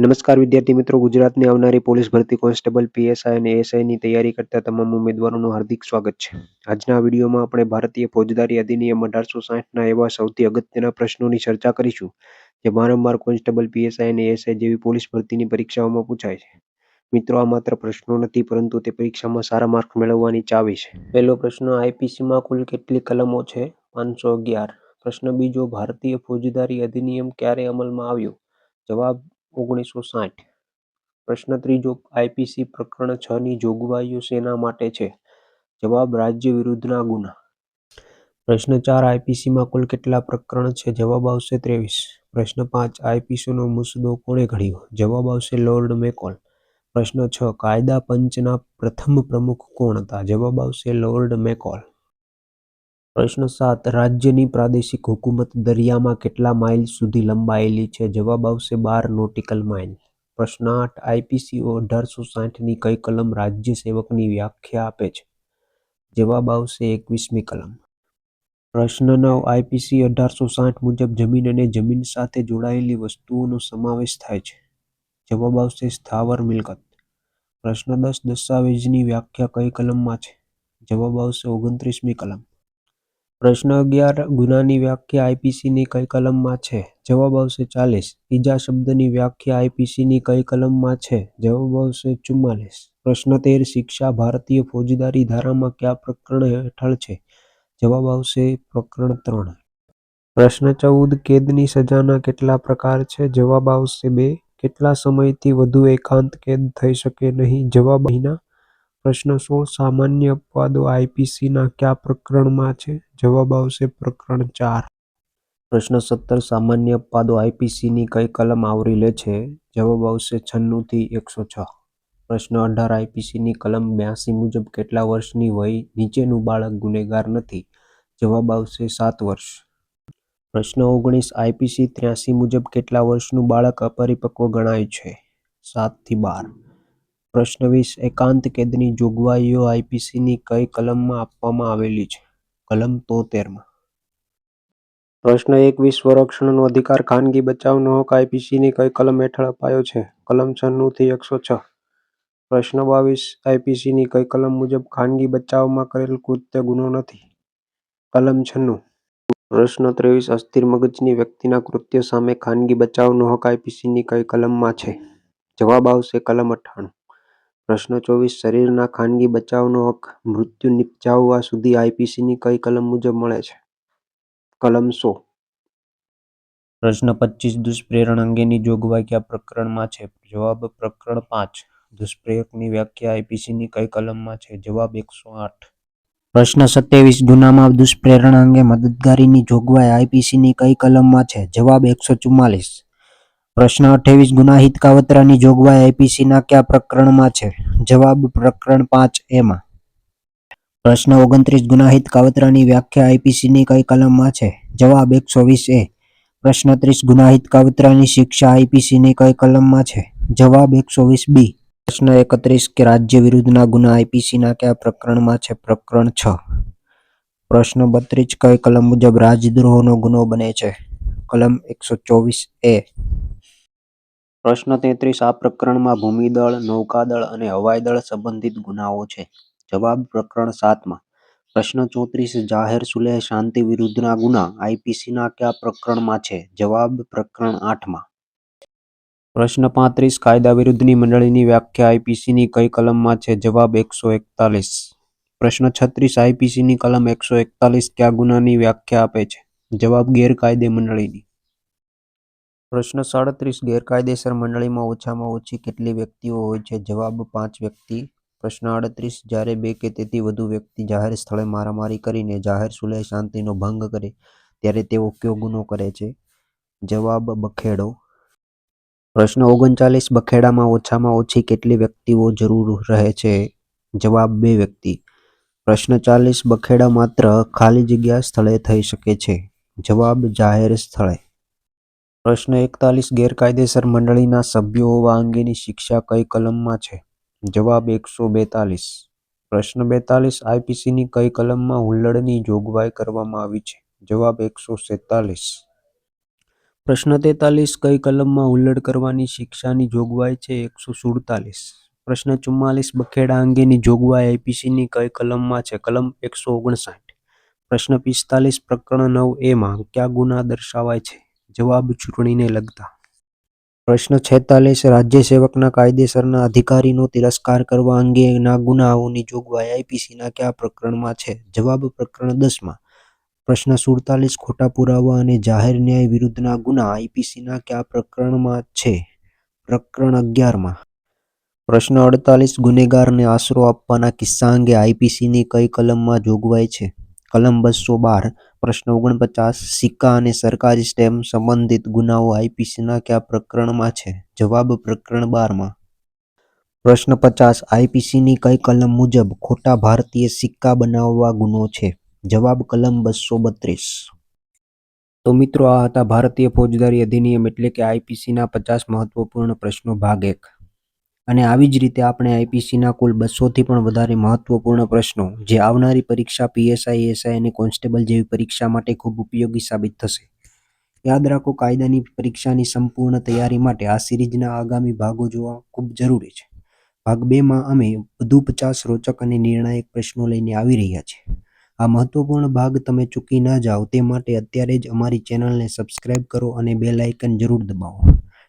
નમસ્કાર વિદ્યાર્થી મિત્રો, ગુજરાતની આવનારી પોલીસ ભરતી કોન્સ્ટેબલ પીએસઆઈ અને એસઆઈની તૈયારી કરતા તમામ ઉમેદવારોનું હાર્દિક સ્વાગત છે. આજના વિડીયોમાં આપણે ભારતીય ફોજદારી અધિનિયમ અઢારસો સાઠના એવા સૌથી અગત્યના પ્રશ્નોની ચર્ચા કરીશું, જે વારંવાર કોન્સ્ટેબલ પીએસઆઈ અને એસઆઈ જેવી પોલીસ ભરતીની પરીક્ષાઓમાં પૂછાય છે. મિત્રો, આ માત્ર પ્રશ્નો નથી, પરંતુ તે પરીક્ષામાં સારા માર્ક મેળવવાની ચાવી છે. પહેલો પ્રશ્ન, આઈપીસીમાં કુલ કેટલી કલમો છે? પાંચસો અગિયાર. પ્રશ્ન બીજો, ભારતીય ફોજદારી અધિનિયમ ક્યારે અમલમાં આવ્યો? જવાબ ઓગણીસો સાઠ. પ્રશ્ન ત્રીજો આઈપીસી પ્રકરણ છ ની જોગવાઈઓ શેના માટે છે? જવાબ, રાજ્ય વિરુદ્ધના ગુના. પ્રશ્ન ચાર આઈપીસીમાં કુલ કેટલા પ્રકરણ છે? જવાબ આવશે ત્રેવીસ. પ્રશ્ન પાંચ આઈપીસીનો મુસદ્દો કોણે ઘડ્યો? જવાબ આવશે લોર્ડ મેકોલ. પ્રશ્ન છ, કાયદા પંચના પ્રથમ પ્રમુખ કોણ હતા? જવાબ આવશે લોર્ડ મેકોલ. પ્રશ્ન સાત, રાજ્યની પ્રાદેશિક હુકુમત દરિયામાં કેટલા માઇલ સુધી લંબાયેલી છે? જવાબ આવશે બાર નોટિકલ માઇલ. પ્રશ્ન આઠ આઈપીસીઓ અઢારસો સાઠની કઈ કલમ રાજ્ય સેવકની વ્યાખ્યા આપે છે? જવાબ આવશે એકવીસમી કલમ. પ્રશ્ન નવ આઈપીસી અઢારસો સાઠ મુજબ જમીન અને જમીન સાથે જોડાયેલી વસ્તુઓનો સમાવેશ થાય છે. જવાબ આવશે સ્થાવર મિલકત. પ્રશ્ન દસ, દસ્તાવેજની વ્યાખ્યા કઈ કલમમાં છે? જવાબ આવશે ઓગણત્રીસમી કલમ. પ્રશ્ન અગિયાર, ગુનાની વ્યાખ્યા આઈપીસીની કઈ કલમમાં છે? જવાબ આવશે ચાલીસ. ઈજા શબ્દની વ્યાખ્યા આઈપીસીની કઈ કલમમાં છે? જવાબ આવશે ચુમ્માલીસ. પ્રશ્ન તેર, શિક્ષા ભારતીય ફોજદારી ધારામાં કયા પ્રકરણ હેઠળ છે? જવાબ આવશે પ્રકરણ ત્રણ. પ્રશ્ન ચૌદ, કેદની સજાના કેટલા પ્રકાર છે? જવાબ આવશે બે. કેટલા સમયથી વધુ એકાંત કેદ થઈ શકે નહીં? જવાબ અહીંના પ્રશ્ન સોળ સામાન્ય અપવાદો આઈપીસીના કયા પ્રકરણમાં છે? જવાબ આવશે પ્રકરણ ચાર. પ્રશ્ન સત્તર. સામાન્ય અપવાદો આઈપીસીની કઈ કલમ આવરી લે છે? જવાબ આવશે છન્નુંથી એકસો છ. પ્રશ્ન અઢાર. આઈપીસીની કલમ બ્યાસી મુજબ કેટલા વર્ષની વય નીચેનું બાળક ગુનેગાર નથી? જવાબ આવશે સાત વર્ષ. પ્રશ્ન ઓગણીસ. આઈપીસી ત્ર્યાસી મુજબ કેટલા વર્ષનું બાળક અપરિપક્વ ગણાય છે? સાતથી બાર. પ્રશ્ન વીસ. એકાંત કેદની જોગવાઈઓ આઈપીસીની કઈ કલમમાં આપવામાં આવેલી છે? કલમ તોતેરમાં. પ્રશ્ન એકવીસ સ્વરક્ષણનો અધિકાર ખાનગી બચાવનો હક આઈપીસીની કઈ કલમ હેઠળ અપાયો છે? કલમ છન્નુંથી એકસો છ. પ્રશ્ન બાવીસ. આઈપીસીની કઈ કલમ મુજબ ખાનગી બચાવમાં કરેલ કૃત્ય ગુનો નથી? કલમ છન્નું. પ્રશ્ન ત્રેવીસ. અસ્થિર મગજની વ્યક્તિના કૃત્ય સામે ખાનગી બચાવનો હક આઈપીસીની કઈ કલમમાં છે? જવાબ આવશે કલમ અઠ્ઠાણું. પ્રશ્ન ચોવીસ, શરીરના ખાનગી બચાવનો હક, મૃત્યુ નિપજાવવા સુધી આઈપીસીની કઈ કલમ મુજબ મળે છે? કલમ સો. પ્રશ્ન પચીસ, દુષ્પ્રેરણ અંગેની જોગવાઈ કયા પ્રકરણમાં છે? જવાબ પ્રકરણ પાંચ દુષ્પ્રેરકની વ્યાખ્યા આઈપીસીની કઈ કલમમાં છે? જવાબ એકસો આઠ. પ્રશ્ન સત્યાવીસ, ગુનામાં દુષ્પ્રેરણ અંગે મદદગારીની જોગવાઈ આઈપીસીની કઈ કલમમાં છે? જવાબ એકસો ચુમ્માલીસ. પ્રશ્ન અઠ્યાવીસ ગુનાહિત કાવતરાની જોગવાઈ આઈપીસીના કયા પ્રકરણમાં છે? જવાબ પ્રકરણ પાંચ એમાં પ્રશ્ન ઓગણત્રીસ ગુનાહિત કાવતરાની વ્યાખ્યા આઈપીસીની કઈ કલમમાં છે? જવાબ એકસો વીસ એ. પ્રશ્ન ત્રીસ ગુનાહિત કાવતરાની શિક્ષા આઈપીસીની કઈ કલમમાં છે? જવાબ એકસો વીસ બી. પ્રશ્ન એકત્રીસ, કે રાજ્ય વિરુદ્ધના ગુના આઈપીસીના કયા પ્રકરણમાં છે? પ્રકરણ છ. પ્રશ્ન બત્રીસ, કઈ કલમ મુજબ રાજદ્રોહનો ગુનો બને છે? કલમ એકસો ચોવીસ એ. પ્રશ્ન તેત્રીસ, આ પ્રકરણમાં ભૂમિદળ, નૌકાદળ અને હવાઈદળ સંબંધિત ગુનાઓ છે. જવાબ પ્રકરણ સાતમાં પ્રશ્ન ચોત્રીસ, જાહેર સુલેહ શાંતિ વિરુદ્ધના ગુના આઈપીસીના કયા પ્રકરણમાં છે? જવાબ પ્રકરણ આઠમાં પ્રશ્ન પાંત્રીસ, કાયદા વિરુદ્ધની મંડળીની વ્યાખ્યા આઈપીસીની કઈ કલમમાં છે? જવાબ એકસો એકતાલીસ. પ્રશ્ન છત્રીસ, આઈપીસીની કલમ એકસો એકતાલીસ કયા ગુનાની વ્યાખ્યા આપે છે? જવાબ ગેરકાયદે મંડળીની. પ્રશ્ન સાડત્રીસ. ગેરકાયદેસર મંડળીમાં ઓછામાં ઓછી કેટલી વ્યક્તિઓ હોય છે? જવાબ પાંચ વ્યક્તિ. પ્રશ્ન આડત્રીસ. જ્યારે બે કે તેથી વધુ વ્યક્તિ જાહેર સ્થળે મારામારી કરીને જાહેર સુલેહ શાંતિનો ભંગ કરે, ત્યારે તેઓ કયો ગુનો કરે છે? જવાબ બખેડો. પ્રશ્ન ઓગણચાલીસ. બખેડામાં ઓછામાં ઓછી કેટલી વ્યક્તિઓ જરૂર રહે છે? જવાબ બે વ્યક્તિ. પ્રશ્ન ચાલીસ. બખેડા માત્ર ખાલી જગ્યા સ્થળે થઈ શકે છે? જવાબ જાહેર સ્થળે. પ્રશ્ન એકતાલીસ ગેરકાયદેસર મંડળીના સભ્યો હોવા અંગેની શિક્ષા કઈ કલમમાં છે? જવાબ એકસો બેતાલીસ. પ્રશ્ન બેતાલીસ આઈપીસીની કઈ કલમમાં હુલ્લડની જોગવાઈ કરવામાં આવી છે? જવાબ એકસો સેતાલીસ. પ્રશ્ન તેતાલીસ, કઈ કલમમાં હુલ્લડ કરવાની શિક્ષાની જોગવાઈ છે? એકસો સુડતાલીસ. પ્રશ્ન ચુમ્માલીસ, બખેડા અંગેની જોગવાઈ આઈપીસીની કઈ કલમમાં છે? કલમ એકસો ઓગણસાઠ. પ્રશ્ન પિસ્તાલીસ, પ્રકરણ નવ એમાં કયા ગુના દર્શાવાય છે? જવાબ ચૂંટણીને લગતા. પ્રશ્ન છેતાલીસ, રાજ્ય સેવકના કાયદેસરના અધિકારીનો તિરસ્કાર કરવા અંગેના ગુનાઓની જોગવાઈ આઈપીસીના કયા પ્રકરણમાં છે? જવાબ પ્રકરણ દસમાં. પ્રશ્ન સુડતાલીસ, ખોટા પુરાવા અને જાહેર ન્યાય વિરુદ્ધના ગુના આઈપીસીના કયા પ્રકરણમાં છે? પ્રકરણ અગિયારમાં. પ્રશ્ન અડતાલીસ, ગુનેગારને આશરો આપવાના કિસ્સા અંગે આઈપીસીની કઈ કલમમાં જોગવાઈ છે? કલમ બસો બાર પ્રશ્ન ઓગણપચાસ, સિક્કા અને સરકારી સ્ટેમ્પ સંબંધિત ગુનાઓ આઈપીસીના કયા પ્રકરણમાં છે. જવાબ પ્રકરણ બારમાં. પ્રશ્ન પચાસ, આઈપીસીની કઈ કલમ મુજબ ખોટા ભારતીય સિક્કા બનાવવા ગુનો છે? જવાબ કલમ બસો બત્રીસ. તો મિત્રો આ હતા ભારતીય ફોજદારી અધિનિયમ એટલે કે આઈપીસીના પચાસ મહત્વપૂર્ણ પ્રશ્નો ભાગ એક. અને આવી જ રીતે આપણે આઈપીસીના કુલ બસોથી પણ વધારે મહત્વપૂર્ણ પ્રશ્નો, જે આવનારી પરીક્ષા પીએસઆઈ એસઆઈ અને કોન્સ્ટેબલ જેવી પરીક્ષા માટે ખૂબ ઉપયોગી સાબિત થશે. યાદ રાખો, કાયદાની પરીક્ષાની સંપૂર્ણ તૈયારી માટે આ સિરીઝના આગામી ભાગો જોવા ખૂબ જરૂરી છે. ભાગ બેમાં અમે વધુ પચાસ રોચક અને નિર્ણાયક પ્રશ્નો લઈને આવી રહ્યા છીએ. આ મહત્વપૂર્ણ ભાગ તમે ચૂકી ન જાઓ, તે માટે અત્યારે જ અમારી ચેનલને સબસ્ક્રાઇબ કરો અને બેલ આઇકન જરૂર દબાવો.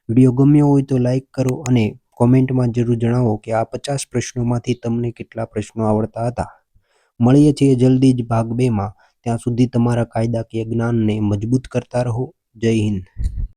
વીડિયો ગમ્યો હોય તો લાઇક કરો અને કોમેન્ટમાં જરૂર જણાવો કે આ પચાસ પ્રશ્નોમાંથી તમને કેટલા પ્રશ્નો આવડતા હતા? મળીએ છીએ જલ્દી જ ભાગ બેમાં. ત્યાં સુધી તમારા કાયદાકીય જ્ઞાનને મજબૂત કરતા રહો. જય હિન્દ.